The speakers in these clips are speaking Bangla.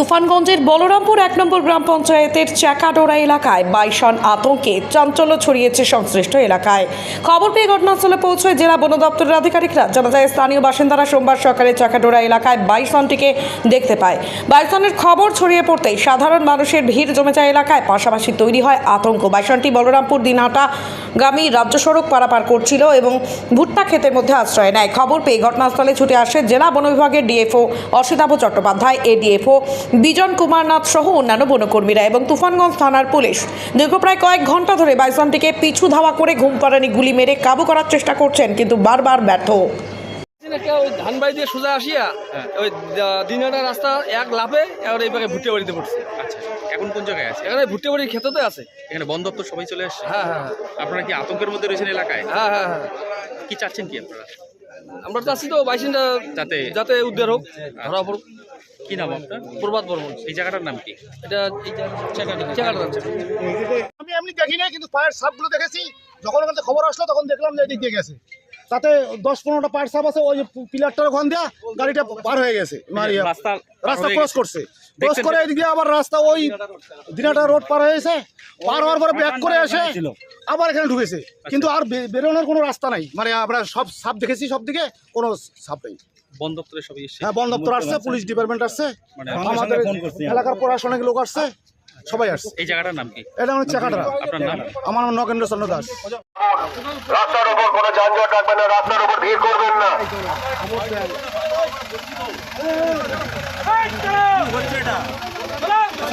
তুফানগঞ্জের বলরামপুর এক নম্বর গ্রাম পঞ্চায়েতের চাকাডোরা এলাকায় বাইসন আতঙ্কে চাঞ্চল্য ছড়িয়েছে সংশ্লিষ্ট এলাকায়। খবর পেয়ে ঘটনাস্থলে পৌঁছয় জেলা বন দপ্তরের আধিকারিকরা। জানা যায়, স্থানীয় বাসিন্দারা সোমবার সকালে চাকাডোরা এলাকায় বাইসনটিকে দেখতে পায়। বাইসনের খবর ছড়িয়ে পড়তেই সাধারণ মানুষের ভিড় জমে যায় এলাকায়। পাশাপাশি তৈরি হয় আতঙ্ক। বাইসনটি বলরামপুর দিনহাটা গামী রাজ্য সড়ক পারাপার করছিল এবং ভুট্টা ক্ষেতের মধ্যে আশ্রয় নেয়। খবর পেয়ে ঘটনাস্থলে ছুটে আসে জেলা বন বিভাগের ডিএফও অসিতাভ চট্টোপাধ্যায়, এডিএফও বিজন কুমার নাথ সহ অন্যান্য বনকর্মীরা এবং তুফানগঞ্জ থানার পুলিশ। দীর্ঘ প্রায় কয়েক ঘণ্টা ধরে বাইসনটিকে পিছু ধাওয়া করে ঘুম পাড়ানি গুলি মেরে কাবু করার চেষ্টা করছেন কিন্তু বারবার ব্যর্থ। একটা ওই ধানবাড়ি দিয়ে সোজা আসিয়া ওই রাস্তা এক লাফে এবার এই পাকে ভুট্টে বাড়িতে পড়ছে। আচ্ছা এখন কোন জায়গায় আছে? এখানে ভুট্টে বাড়ির আছে। এখানে বন দপ্তর সবাই চলে আসছে? হ্যাঁ হ্যাঁ। আপনারা কি আতঙ্কের মধ্যে রয়েছেন এলাকায়? হ্যাঁ হ্যাঁ হ্যাঁ। কি চাচ্ছেন কি আপনারা? আমরা চাচ্ছি তো বাইসিনটা যাতে যাতে উদ্ধার হোক ধরা পড়ুক। কি নাম আপনার? প্রবাদ বর্মন। এই জায়গাটার নাম কি? এটা এই আমি এমনি দেখি না কিন্তু পায়ের সাপগুলো দেখেছি। যখন ওখান থেকে খবর আসলো তখন দেখলাম যে এদিক দিয়ে গেছে। তাতে দশ পনেরোটা পায়ের সাপ আছে ওই পিলারটার ওখান দিয়ে গাড়িটা পার হয়ে গেছে রাস্তা রাস্তা ক্রস করছে। ক্রস করে এদিক দিয়ে আবার রাস্তা ওই দিনাটা রোড পার হয়েছে পার হওয়ার পরে ব্যাক করে এসে আবার এখানে ঢুকেছে। কিন্তু আর বেরোনোর কোনো রাস্তা নাই। মানে আমরা সব সাপ দেখেছি সব দিকে কোনো সাপ নেই। বন দপ্তরে সবাই এসছে হ্যাঁ বন দপ্তর আসছে পুলিশ ডিপার্টমেন্ট আসছে। মানে আমাদের এলাকার প্রশাসনিক লোক আসছে সবাই আসছে। এই জায়গাটার নাম কি? এটা হচ্ছে চাকাটা। আপনার নাম? আমার নাম নগেন্দ্র চন্দ্র দাস। রাস্তার উপর কোনো যানজট রাখবেন না রাস্তার উপর ভিড় করবেন না।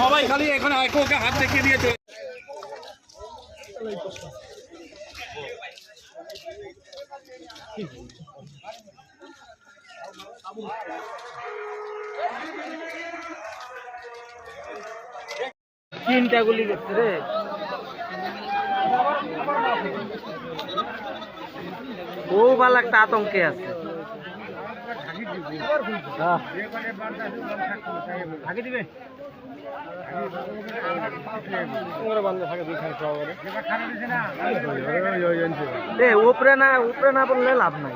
সবাই খালি এখানে একে ওকে হাত দেখিয়ে দিয়েছে। চলে তিনটা গুলি গেছে রে বউ বালা একটা আতঙ্কে আছে এ উপরে না উপরে না বললে লাভ নাই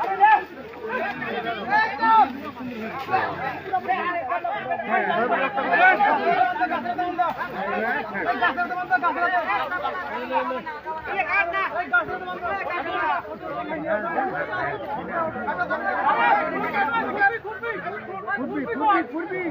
ফুরবি ফুরবি ফুরবি